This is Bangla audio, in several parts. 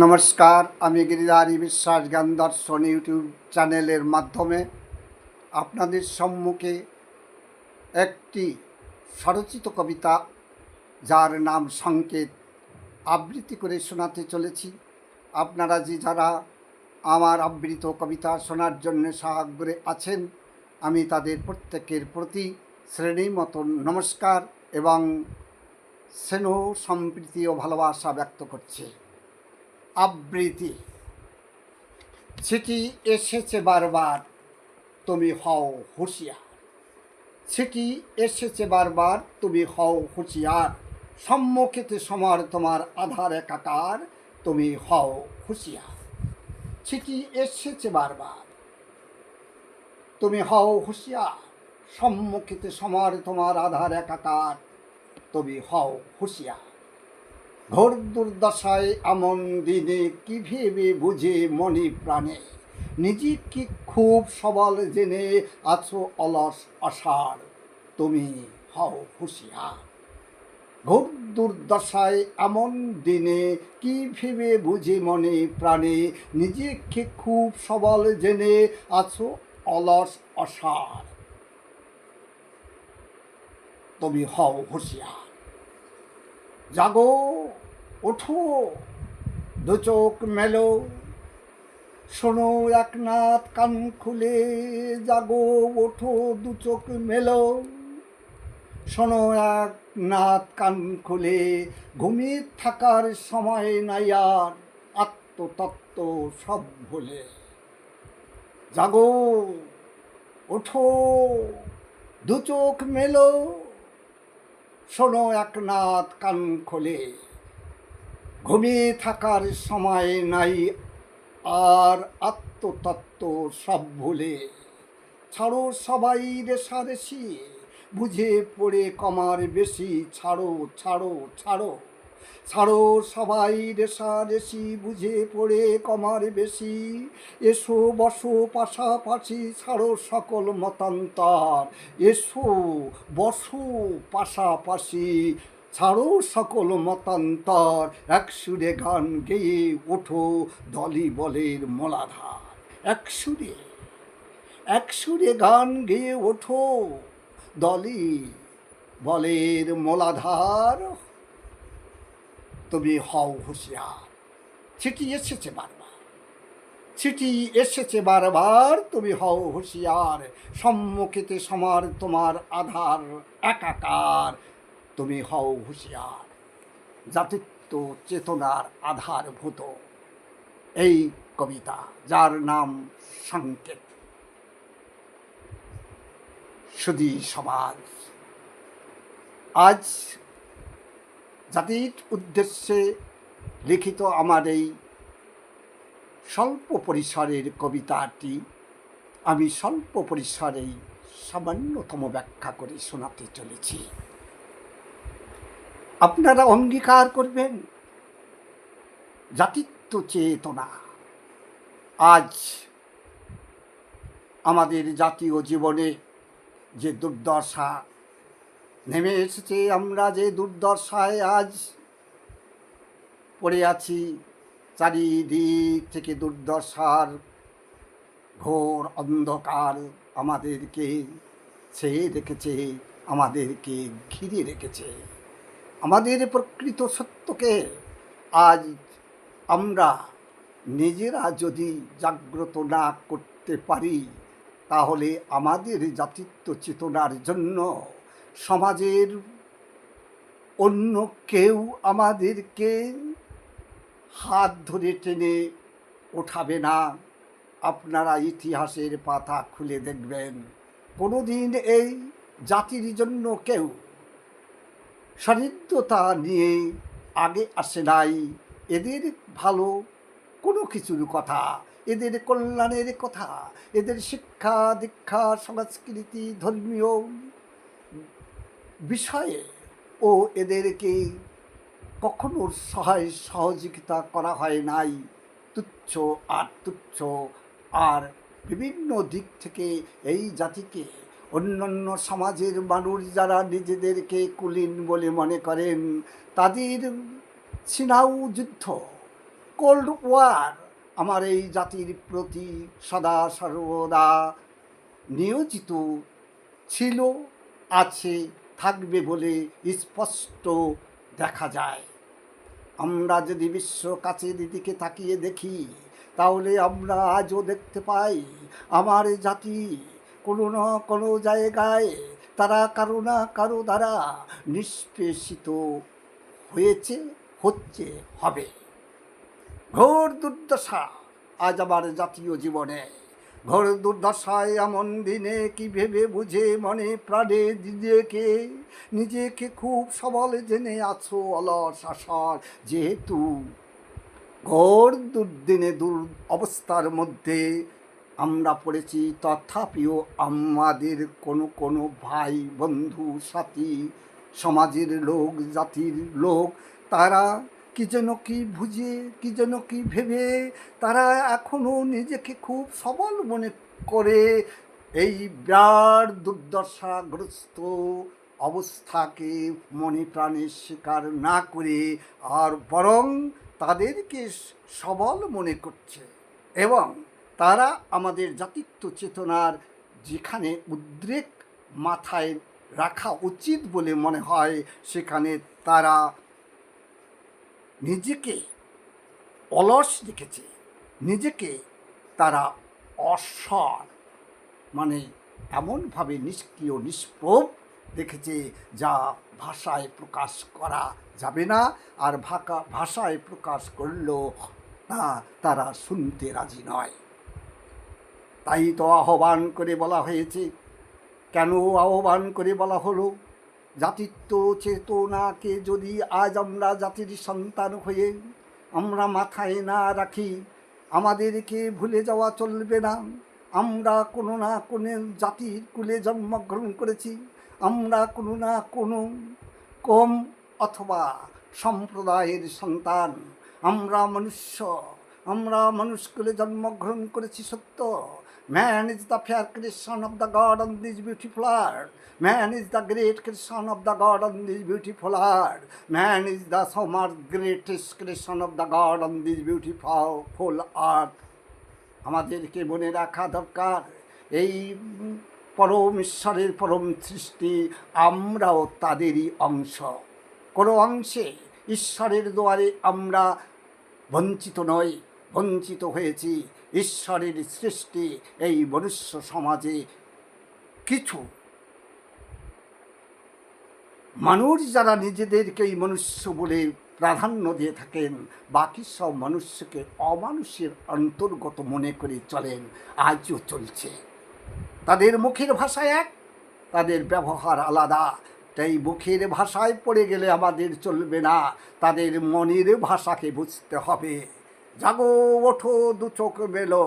নমস্কার, আমি গিরিধারী বিশ্বাস জ্ঞান দর্শন ইউটিউব চ্যানেলের মাধ্যমে আপনাদের সম্মুখে একটি স্বরচিত কবিতা, যার নাম সংকেত, আবৃত্তি করে শোনাতে চলেছি। আপনারা যে যারা আমার আবৃত কবিতা শোনার জন্য সাহাগ্রে আছেন, আমি তাদের প্রত্যেকের প্রতি শ্রেণি মতন নমস্কার এবং স্নেহ, সম্প্রীতি ও ভালোবাসা ব্যক্ত করছি। আবৃত্তি। চিঠি এসেছে বারবার, তুমি হও হুঁশিয়ার। চিঠি এসেছে বারবার, তুমি হও হুঁশিয়ার। সম্মুখেতে সমর তোমার আধার একাকার, তুমি হও হুঁশিয়ার। চিঠি এসেছে বারবার, তুমি হও হুঁশিয়ার। সম্মুখেতে সমর তোমার আধার একাকার, তুমি হও হুঁশিয়ার। ঘোর দুর্দশায় এমন দিনে কি ভেবে বুঝে মনে প্রাণে? নিজে কি খুব সবল জেনে আছো অলস আষাঢ় তুমি হও হুঁশিয়ার। ঘোর দুর্দশায় এমন দিনে কি ভেবে বুঝে মনে প্রাণে? নিজেকে খুব সবল জেনে আছো অলস অসার তুমি হও হুঁশিয়ার। জাগো, ওঠো, দু চোখ মেলো। শোনো, একনাথ কান খুলে, জাগো, ওঠো, দু চোখ মেলো। শোনো এক নাথ কান খুলে, ঘুমিয়ে থাকার সময় নাই আর আত্মতত্ত্ব সব ভুলে। জাগো, ওঠো, দু চোখ মেলো। শোনো একনাথ কান খোলে। ঘুমিয়ে থাকার সময় নাই আর আত্মতত্ত্ব সব ভুলে। ছাড়ো সবাই রেশারেশি বুঝে পড়ে কমার বেশি, ছাড়ো ছাড়ো ছাড়ো। ছাড়ো সবাই রেশারেশি বুঝে পড়ে কমার বেশি। এসো, বসো পাশাপাশি, ছাড়ো সকল মতান্তর। এসো, বসো পাশাপাশি, ছাড়ো সকল মতান্তর। এক সুরে গান গেয়ে ওঠো দলি বলের মলাধার। এক সুরে এক সুরে গান গেয়ে ওঠো দলি বলের মোলাধার। তুমি হও হুঁশিয়ার। চিঠি এসেছে বারবার। চিঠি এসেছে বারবার তুমি হও হুঁশিয়ার। সম্মুখেতে সমার তোমার আধার একাকার তুমি হও হুঁশিয়ার। জাতিত্ব চেতনার আধারভূত। এই কবিতা, যার নাম সংকেত। সুদী সমাজ। আজ জাতির উদ্দেশ্যে লিখিত আমার এই স্বল্প পরিসরের কবিতাটি আমি স্বল্প পরিসরেই সামান্যতম ব্যাখ্যা করে শোনাতে চলেছি। আপনারা অঙ্গীকার করবেন। জাতিত্ব চেতনা। আজ আমাদের জাতীয় জীবনে যে দুর্দশা নেমে এসেছে আমরা যে দুর্দশায় আজ। পড়ে আছি চারিদিক থেকে দুর্দশার ঘোর অন্ধকার আমাদেরকে ছেয়ে রেখেছে আমাদেরকে ঘিরে রেখেছে। আমাদের প্রকৃত সত্যকে আজ আমরা নিজেরা যদি জাগ্রত না করতে পারি, তাহলে আমাদের জাতিত্ব চেতনার জন্য সমাজের অন্য কেউ আমাদেরকে হাত ধরে টেনে ওঠাবে না। আপনারা ইতিহাসের পাতা খুলে দেখবেন। কোনো দিন এই জাতির জন্য কেউ সহৃদ্যতা নিয়ে আগে আসে নাই। এদের ভালো কোনো কিছুর কথা, এদের কল্যাণের কথা, এদের শিক্ষা দীক্ষা, সংস্কৃতি, ধর্মীয় বিষয়ে ও এদেরকে কখনো সহায় সহযোগিতা করা হয় নাই। তুচ্ছ আর তুচ্ছ আর বিভিন্ন দিক থেকে এই জাতিকে অন্যান্য সমাজের মানুষ যারা নিজেদেরকে কুলীন বলে মনে করেন, তাদের ছিনাউ যুদ্ধ, কোল্ড ওয়ার আমার এই জাতির প্রতি সদা সর্বদা নিয়োজিত ছিল, আছে থাকবে বলে স্পষ্ট দেখা যায়। আমরা যদি বিশ্ব কাছের দিকে তাকিয়ে দেখি, তাহলে আমরা আজও দেখতে পাই, আমার জাতি কোনো না কোনো জায়গায় তারা কারও না কারও দ্বারা নিষ্পেষিত হয়েছে, হচ্ছে, হবে। ঘোর দুর্দশা আজ আমার জাতীয় জীবনে। ঘোর দুর্দশায় এমন দিনে কি ভেবে বুঝে মনে প্রাণে নিজেকে? নিজেকে খুব সবল জেনে আছো অলস আসার যেহেতু ঘোর দুর্দিনে দূর অবস্থার মধ্যে আমরা পড়েছি, তথাপিও আমাদের কোনো কোনো ভাই, বন্ধু, সাথী, সমাজের লোক, জাতির লোক, তারা কি যেন কি বুঝে, কি যেন কি ভেবে, তারা এখনও নিজেকে খুব সবল মনে করে। এই বিরাট দুর্দশাগ্রস্ত অবস্থাকে মনে প্রাণে স্বীকার না করে আর বরং তাদেরকে সবল মনে করছে এবং তারা আমাদের জাতিত্ব চেতনার যেখানে উদ্রেক মাথায় রাখা উচিত বলে মনে হয়, সেখানে তারা নিজেকে অলস দেখেছে, নিজেকে তারা অসর মানে এমনভাবে নিষ্ক্রিয়, নিষ্প্রভ দেখেছে যা ভাষায় প্রকাশ করা যাবে না আর ভাকা, ভাষায় প্রকাশ করলেও তা তারা শুনতে রাজি নয়। তাই তো আহ্বান করে বলা হয়েছে। কেন আহ্বান করে বলা হলো? জাতিত্ব চেতনাকে যদি আজ আমরা জাতির সন্তান হয়ে আমরা মাথায় না রাখি, আমাদেরকে ভুলে যাওয়া চলবে না। আমরা কোনো না কোনো জাতির কুলে জন্মগ্রহণ করেছি। আমরা কোনো না কোনো কম অথবা সম্প্রদায়ের সন্তান। আমরা মনুষ্য, আমরা মানুষ কুলে জন্মগ্রহণ করেছি সত্য। Man is the fair creation of the god on this beautiful art man is the great creation of the god on this beautiful art man is the summer greatest creation of the god on this beautiful art আমাদেরকে মনে রাখা দরকার, এই পরম ঈশ্বরের পরম সৃষ্টি আমরাও তাদেরই অংশ। কোনো অংশে ঈশ্বরের দুয়ারে আমরা বঞ্চিত নই, বঞ্চিত হয়েছি। ঈশ্বরের সৃষ্টি এই মনুষ্য সমাজে কিছু। মানুষ যারা নিজেদেরকেই মনুষ্য বলে প্রাধান্য দিয়ে থাকেন, বাকি সব মানুষকে অমানুষের অন্তর্গত মনে করে চলেন, আজও চলছে। তাদের মুখের ভাষা এক, তাদের ব্যবহার আলাদা। তাই মুখের ভাষায় পড়ে গেলে আমাদের চলবে না, তাদের মনের ভাষাকে বুঝতে হবে। জাগো, ওঠো, দু চোখ মেলো।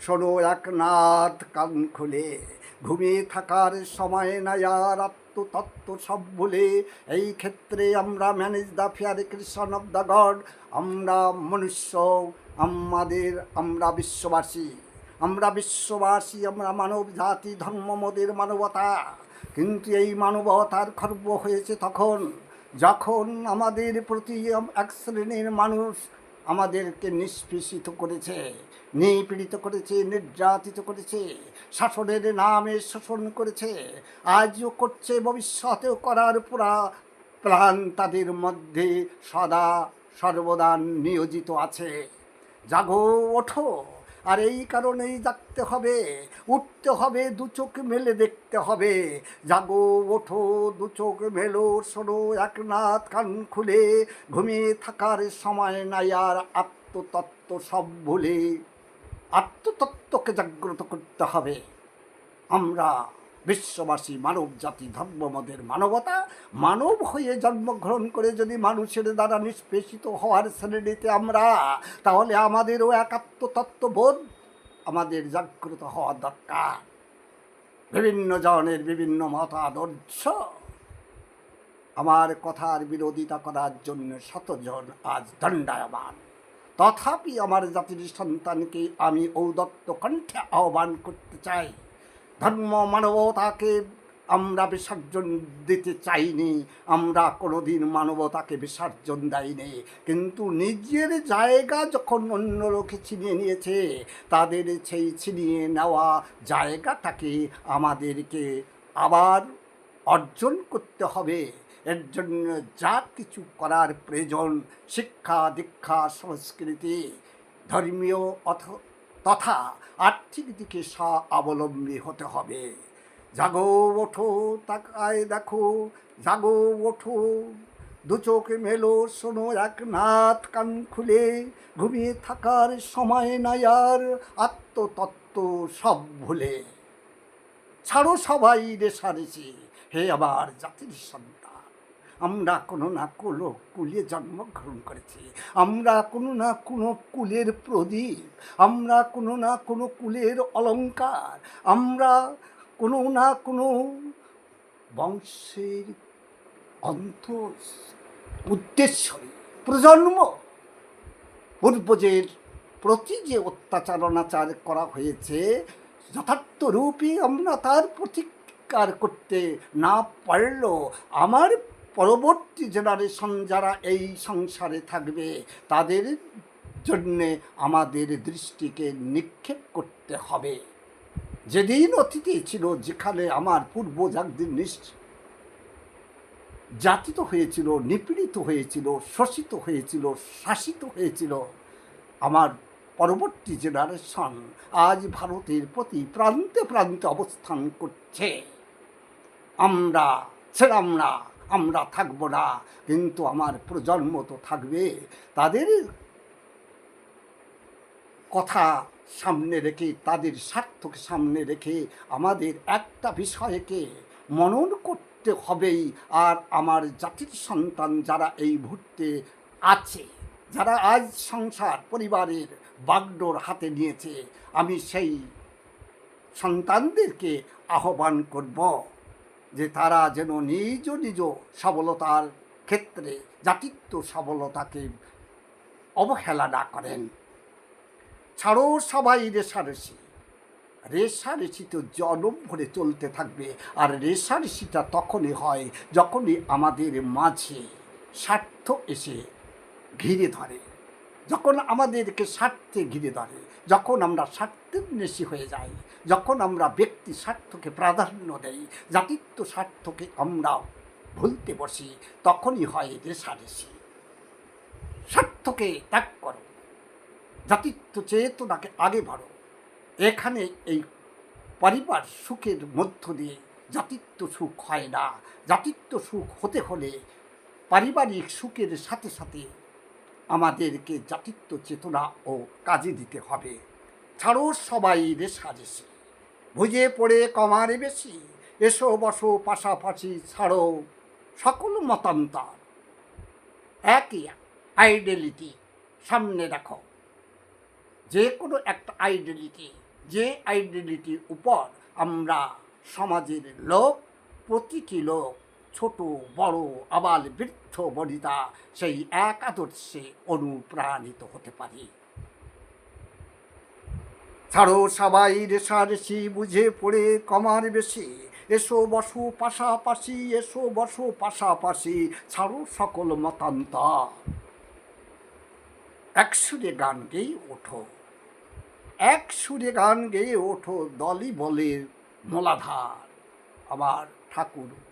শোনো এক নাথ কান খুলে। ঘুমিয়ে থাকার সময় না আর আত্মতত্ত্ব সব ভুলে। এই ক্ষেত্রে আমরা man is the fair creation of the god আমরা মনুষ্য, আমাদের, আমরা বিশ্ববাসী। আমরা বিশ্ববাসী, আমরা মানব জাতি, ধর্ম, মদের মানবতা। কিন্তু এই মানবতার খর্ব হয়েছে তখন। যখন আমাদের প্রতি এক শ্রেণির মানুষ আমাদেরকে নিষ্পেষিত করেছে, নিপীড়িত করেছে, নির্যাতিত করেছে, শাসনের নামে শোষণ করেছে। আজও করছে, ভবিষ্যতেও করার পুরা প্রাণ তাদের মধ্যে সদা সর্বদা নিয়োজিত আছে। জাগো, ওঠো। আর এই কারণেই জাগতে হবে, উঠতে হবে, দু চোখ মেলে দেখতে হবে। জাগো, ওঠো, দু চোখ মেলো, শোনো একনাথ কান খুলে, ঘুমিয়ে থাকার সময় নাই আর আত্মতত্ত্ব সব ভুলে। আত্মতত্ত্বকে জাগ্রত করতে হবে। আমরা বিশ্ববাসী মানব জাতি ধর্মমদের মানবতা, মানব হয়ে জন্মগ্রহণ করে যদি মানুষের দ্বারা নিষ্পেষিত হওয়ার শ্রেণীতে আমরা, তাহলে আমাদেরও একাত্মতত্ত্ববোধ আমাদের জাগ্রত হওয়া দরকার। বিভিন্ন জনের বিভিন্ন মতাদর্শ আমার কথার বিরোধিতা করার জন্য শতজন আজ দণ্ডায়মান। তথাপি আমার জাতির সন্তানকে আমি ঔদত্ত কণ্ঠে আহ্বান করতে চাই। ধর্ম মানবতাকে আমরা বিসর্জন দিতে চাইনি, আমরা কোনোদিন মানবতাকে বিসর্জন দেয়নি। কিন্তু নিজের জায়গা যখন অন্য লোকে ছিনিয়ে নিয়েছে, তাদের সেই ছিনিয়ে নেওয়া জায়গাটাকে আমাদেরকে আবার অর্জন করতে হবে। এর জন্য যা কিছু করার প্রয়োজন, শিক্ষা, দীক্ষা, সংস্কৃতি, ধর্মীয় অথ তথা আর্থিক দিকে স্বাবলম্বী হতে হবে। জাগো, ওঠো, তাকায় দেখো, জাগো, ওঠো। দু চোখে মেলো, শোনো এক নাথ কান খুলে। ঘুমিয়ে থাকার সময় নাই আর আত্মতত্ত্ব সব ভুলে। ছাড়ো সবাই রেশারেশি হে আবার জাতির সন্তান। আমরা কোনো না কোনো কুলে জন্মগ্রহণ করেছি। আমরা কোনো না কোনো কুলের প্রদীপ, আমরা কোনো না কোনো কুলের অলংকার আমরা কোনো না কোনো বংশের অন্ত উদ্দেশ্য প্রজন্ম পূর্বজের প্রতি যে অত্যাচার, অনাচার করা হয়েছে, যথার্থ রূপে আমরা তার প্রতিকার করতে না পারলেও আমার পরবর্তী জেনারেশন যারা এই সংসারে থাকবে, তাদের জন্যে আমাদের দৃষ্টিকে নিক্ষেপ করতে হবে। যেদিন অতীতে ছিল, যেখানে আমার পূর্বজাগদের নিশ্চ জাতিত হয়েছিল, নিপীড়িত হয়েছিল, শোষিত হয়েছিল, শাসিত হয়েছিল, আমার পরবর্তী জেনারেশন আজ ভারতের প্রতি প্রান্তে প্রান্তে অবস্থান করছে। আমরা ছিলাম না আমরা থাকব না, কিন্তু আমার প্রজন্ম তো থাকবে। তাদের কথা সামনে রেখে, তাদের স্বার্থকে সামনে রেখে আমাদের একটা বিষয়কে মনন করতে হবেই। আর আমার জাতির সন্তান যারা এই মুহূর্তে আছে, যারা আজ সংসার পরিবারের বাগডোর হাতে নিয়েছে, আমি সেই সন্তানদেরকে আহ্বান করব। যে তারা যেন নিজ নিজ সবলতার ক্ষেত্রে জাতিত্ব সবলতাকে অবহেলা না করেন। ছাড়ো সবাই রেশারেশি রেশারেশি তো জনম ভরে চলতে থাকবে, আর রেশারেশিটা তখনই হয় যখনই আমাদের মাঝে স্বার্থ এসে ঘিরে ধরে। যখন আমাদেরকে স্বার্থে ঘিরে ধরে, যখন আমরা স্বার্থের নেশি হয়ে যাই, যখন আমরা ব্যক্তি স্বার্থকে প্রাধান্য দেই, জাতিত্ব স্বার্থকে আমরা ভুলতে বসি, তখনই হয় রেশারেশি। স্বার্থকে ত্যাগ করো, জাতিত্ব চেতনাকে আগে বাড়ো। এখানে এই পরিবার সুখের মধ্য দিয়ে জাতিত্ব সুখ হয় না। জাতিত্ব সুখ হতে হলে পারিবারিক সুখের সাথে সাথে আমাদেরকে জাতিত্ব, চেতনা ও কাজে দিতে হবে। ছাড়ো সবাই রেশারেশি। বুঝে পড়ে কমারে বেশি। এসো, বসো, পাশাপাশি ছাড়ো সকল মতান্তর। একই আইডেলিটি সামনে রাখো। যে কোনো একটা আইডেন্টিটি যে আইডেন্টিটির উপর আমরা সমাজের লোক, প্রতিটি লোক ছোট, বড়, আবাল বৃদ্ধ বনিতা সেই এক আদর্শে অনুপ্রাণিত হতে পারে। ছাড়ো সবাই রেশারেশি বুঝে পড়ে কমার বেশি। এসো বসো পাশাপাশি, এসো বসো পাশাপাশি, ছাড়ো সকল মতান্তর। এক সুরে গান গেয়ে ওঠো। এক সুরে গান গেয়ে ওঠো দলই বলে মোলাধার। আমার ঠাকুর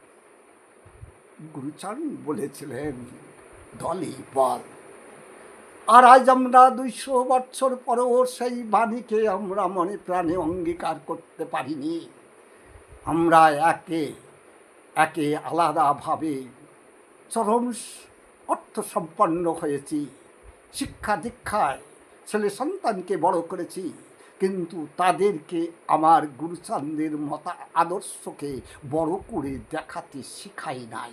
গুরুচরণ বলেছিলেন দলই বল। আর আজ আমরা দুইশো বৎসর পরেও সেই বাণীকে আমরা মনে প্রাণে অঙ্গীকার করতে পারিনি। আমরা একে একে আলাদাভাবে চরম অর্থ সম্পন্ন হয়েছি। শিক্ষা দীক্ষায় ছেলে সন্তানকে বড় করেছি, কিন্তু তাদেরকে আমার গুরুচান্দের মতা আদর্শকে বড় করে দেখাতে শিখাই নাই।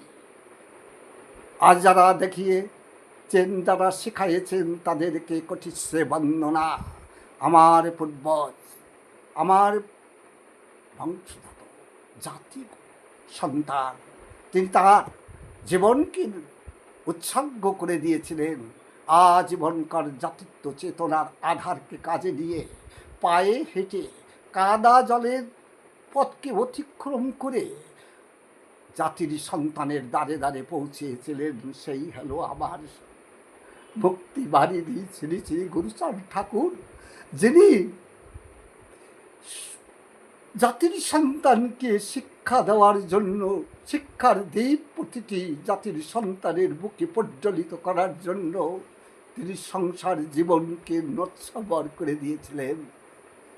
আর যারা দেখিয়েছেন, যারা শিখাইয়েছেন, তাদেরকে কঠিসে বন্দনা। আমার পূর্বজ আমার বংশগত জাতি, সন্তান, তিনি তার জীবনকে উৎসর্গ করে দিয়েছিলেন। আজীবনকার জাতিত্ব চেতনার আধারকে কাজে দিয়ে পায়ে হেঁটে কাদা জলের পথকে অতিক্রম করে জাতির সন্তানের দ্বারে দ্বারে পৌঁছেছিলেন সেই হলো আমার মুক্তি বাড়ির শ্রী শ্রী গুরুচাঁদ ঠাকুর, যিনি জাতির সন্তানকে শিক্ষা দেওয়ার জন্য, শিক্ষার দ্বীপ প্রতিটি জাতির সন্তানের বুকে প্রজ্বলিত করার জন্য তিনি সংসার জীবনকে নৎসবর করে দিয়েছিলেন।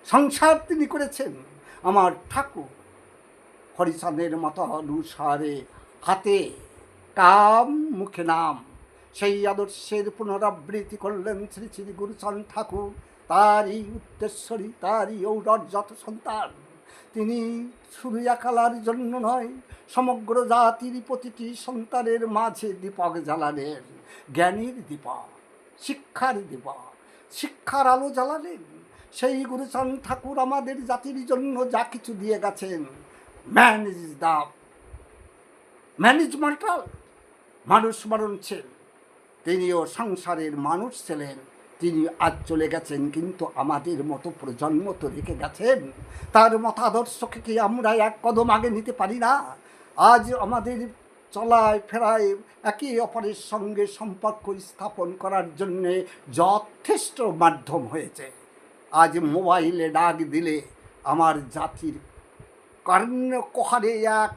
সংসার তিনি করেছেন। আমার ঠাকুর হরিচাঁদের মতো অনুসারে হাতে কাম মুখে নাম। সেই আদর্শের পুনরাবৃত্তি করলেন শ্রী শ্রী গুরুচাঁদ ঠাকুর। তারই উদ্দেশ্যরী তারই ঔরজাত সন্তান। তিনি শুধু একালার জন্য নয়, সমগ্র জাতির প্রতিটি সন্তানের মাঝে দীপক জ্বালালেন। জ্ঞানীর দীপক শিক্ষার দীপক শিক্ষার আলো জ্বালালেন। সেই গুরুচাঁদ ঠাকুর আমাদের জাতির জন্য যা কিছু দিয়ে গেছেন ম্যান ইজ দ্য ম্যানেজমেন্টাল মানুষ মরণ ছিল তিনিও সংসারের মানুষ ছিলেন। তিনি আজ চলে গেছেন, কিন্তু আমাদের মতো প্রজন্ম তো রেখে গেছেন। তার মতাদর্শকে কি আমরা এক কদম আগে নিতে পারি না? আজ আমাদের চলায় ফেরায় একে অপরের সঙ্গে সম্পর্ক স্থাপন করার জন্যে যথেষ্ট মাধ্যম হয়েছে। আজ মোবাইলে ডাক দিলে আমার জাতির কর্ণ কোহারে এক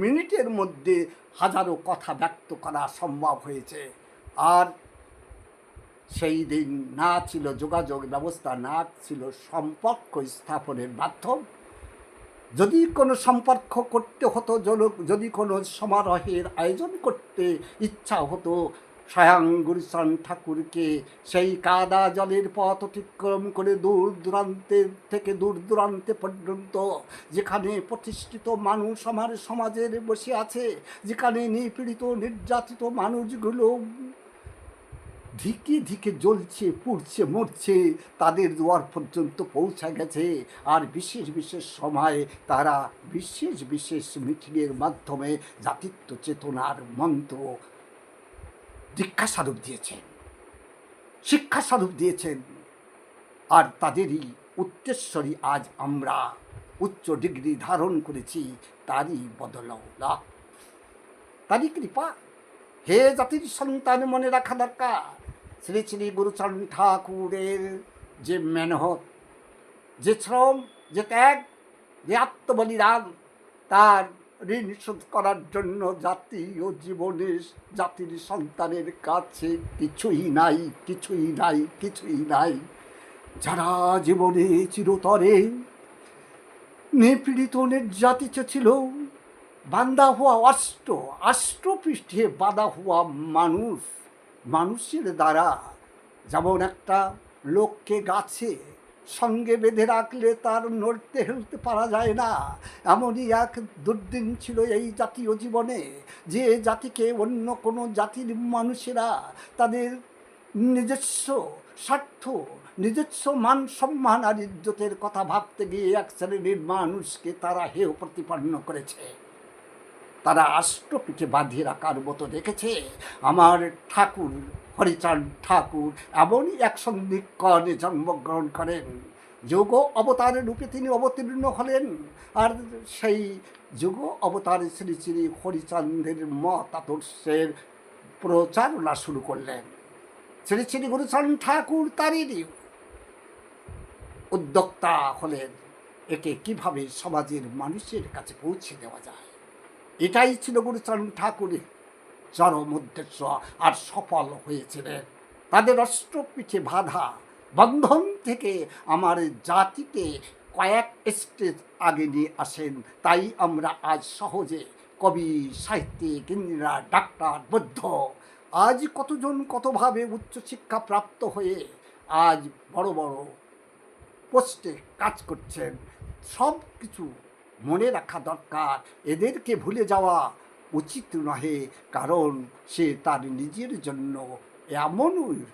মিনিটের মধ্যে হাজারো কথা ব্যক্ত করা সম্ভব হয়েছে। আর সেই দিন না ছিল যোগাযোগ ব্যবস্থা, না ছিল সম্পর্ক স্থাপনের মাধ্যম। যদি কোনো সম্পর্ক করতে হতো, যদি কোনো সমারোহের আয়োজন করতে ইচ্ছা হতো স্বয়ং ঠাকুরকে সেই কাদা জলের পথ অতিক্রম করে দূর দূরান্তের থেকে দূর দূরান্তে পর্যন্ত, যেখানে প্রতিষ্ঠিত মানুষ আমার সমাজের বসে আছে, যেখানে নিপীড়িত, নির্যাতিত মানুষগুলো ধিকে ধিকে জ্বলছে, পুড়ছে, মরছে, তাদের দুয়ার পর্যন্ত পৌঁছা গেছে। আর বিশেষ বিশেষ সময়ে তারা বিশেষ বিশেষ মিটিংয়ের মাধ্যমে জাতিত্ব, চেতনার মন্ত্র দীক্ষাস্বরূপ দিয়েছেন। শিক্ষাস্বরূপ দিয়েছেন। আর তাদেরই উত্তেশ্বরী আজ আমরা উচ্চ ডিগ্রি ধারণ করেছি, তারই বদলৌলা তারই কৃপা। হে জাতির সন্তান মনে রাখা দরকার। শ্রী শ্রী গুরুচরণ ঠাকুরের যে মেহনত, যে শ্রম, যে ত্যাগ, যে আত্মবলিদান, তার ঋণ শোধ করার জন্য জাতি ও জীবনে জাতির সন্তানের কাছে কিছুই নাই কিছুই নাই কিছুই নাই। যারা জীবনে চিরতরে নিপীড়িত নির্যাতিত ছিল, বান্দা হওয়া অষ্ট, অষ্টপৃষ্ঠে বাঁধা হওয়া মানুষ, মানুষের দ্বারা যেমন একটা লোককে গাছে সঙ্গে বেঁধে রাখলে তার নড়তে হেলতে পারা যায় না। এমনই এক দুর্দিন ছিল এই জাতীয় জীবনে। যে জাতিকে অন্য কোনো জাতির মানুষেরা তাদের নিজস্ব স্বার্থ, নিজস্ব মান সম্মান আর ইজ্জতের কথা ভাবতে গিয়ে এক শ্রেণির মানুষকে তারা হেয় প্রতিপন্ন করেছে। তারা আষ্টপিঠে বাঁধিয়ে রাখার মতো রেখেছে আমার ঠাকুর হরিচাঁদ ঠাকুর এমনই এক সন্ধিক্ষণে জন্মগ্রহণ করেন। যোগ অবতারের রূপে তিনি অবতীর্ণ হলেন আর সেই যোগ অবতারে শ্রী শ্রী হরিচন্দ্রের মত আদর্শের প্রচারণা শুরু করলেন। শ্রী শ্রী গুরুচরণ ঠাকুর তারই উদ্যোক্তা হলেন। একে কীভাবে সমাজের মানুষের কাছে পৌঁছে দেওয়া যায়? এটাই ছিল গুরুচরণ ঠাকুরের চরম উদ্দেশ্য আর সফল হয়েছিলেন। তাদের অষ্টপিঠে বাধা, বন্ধন থেকে আমার জাতিকে কয়েক স্টেজ আগে নিয়ে আসেন। তাই আমরা আজ সহজে কবি, সাহিত্যিক, ইঞ্জিনিয়ার, ডাক্তার, বৌদ্ধ, আজ কতজন কতভাবে উচ্চশিক্ষা প্রাপ্ত হয়ে আজ বড় বড় পোস্টে কাজ করছেন সব কিছু মনে রাখা দরকার। এদেরকে ভুলে যাওয়া উচিত নহে, কারণ সে তার নিজের জন্য এমন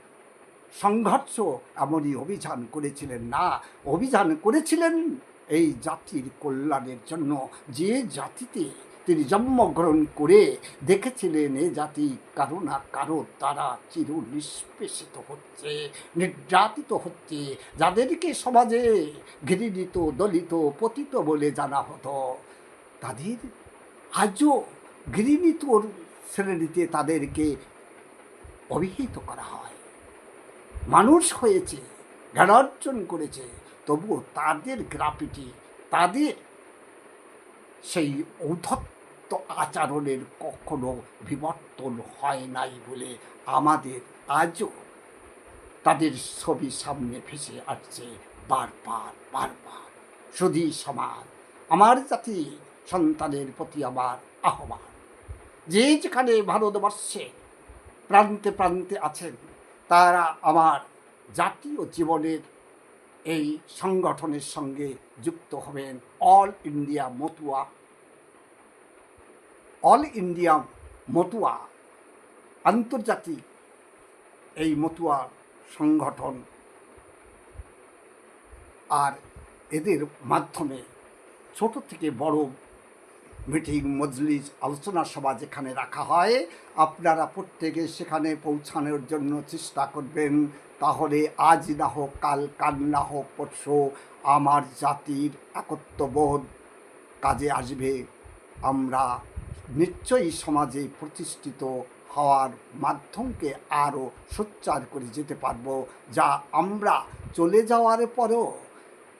সংঘর্ষ, এমনই অভিযান করেছিলেন। না, অভিযান করেছিলেন এই জাতির কল্যাণের জন্য। যে জাতিতে তিনি জন্মগ্রহণ করে দেখেছিলেন, এ জাতি কারও না কারও তারা চির নিষ্পেষিত হচ্ছে, নির্যাতিত হচ্ছে। যাদেরকে সমাজে ঘৃণিত, দলিত, পতিত বলে জানা হতো, তাদের আজও ঘৃণিত শ্রেণীতে তাদেরকে অভিহিত করা হয়। মানুষ হয়েছে, জ্ঞানার্জন করেছে, তবুও তাদের গ্রাফিটি তাদের সেই ঔদ্ধত্য আচরণের কখনো বিবর্তন হয় নাই বলে আমাদের আজও তাদের ছবি সামনে ভেসে আসছে বারবার বারবার। শুধু সমাজ, আমার জাতি সন্তানের প্রতি আমার আহ্বান। যে যেখানে ভারতবর্ষে প্রান্তে প্রান্তে আছেন, তারা আমার জাতীয় জীবনের এই সংগঠনের সঙ্গে যুক্ত হবেন। All India Matua. All India Matua. আন্তর্জাতিক এই মতুয়া সংগঠন। আর এদের মাধ্যমে ছোট থেকে বড় মিটিং, মজলিস, আলোচনা সভা যেখানে রাখা হয়, আপনারা প্রত্যেকে সেখানে পৌঁছানোর জন্য চেষ্টা করবেন। তাহলে আজ না হোক, কাল কাল না হোক, পরশু আমার জাতির একত্ববোধ কাজে আসবে। আমরা নিশ্চয়ই সমাজে প্রতিষ্ঠিত হওয়ার মাধ্যমকে আরও সোচ্চার করে যেতে পারব, যা আমরা চলে যাওয়ার পরেও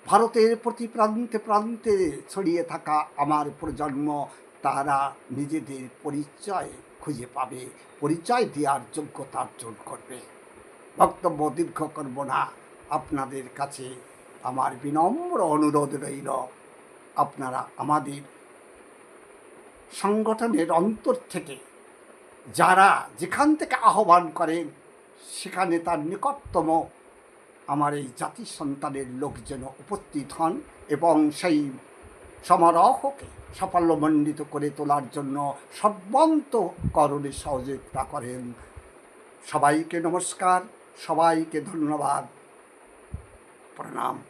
ভারতের প্রতি প্রান্তে প্রান্তে ছড়িয়ে থাকা আমার প্রজন্ম, তারা নিজেদের পরিচয় খুঁজে পাবে। পরিচয় দেওয়ার যোগ্যতা অর্জন করবে। বক্তব্য দীর্ঘ করব না। আপনাদের কাছে আমার বিনম্র অনুরোধ রইল, আপনারা আমাদের সংগঠনের অন্তর থেকে যারা যেখান থেকে আহ্বান করেন, সেখানে তার নিকটতম আমার এই জাতির সন্তানের লোক যেন উপস্থিত হন এবং সেই সমারোহকে সাফল্যমণ্ডিত করে তোলার জন্য সর্বান্তকরণে সহযোগিতা করেন। সবাইকে নমস্কার, সবাইকে ধন্যবাদ। প্রণাম।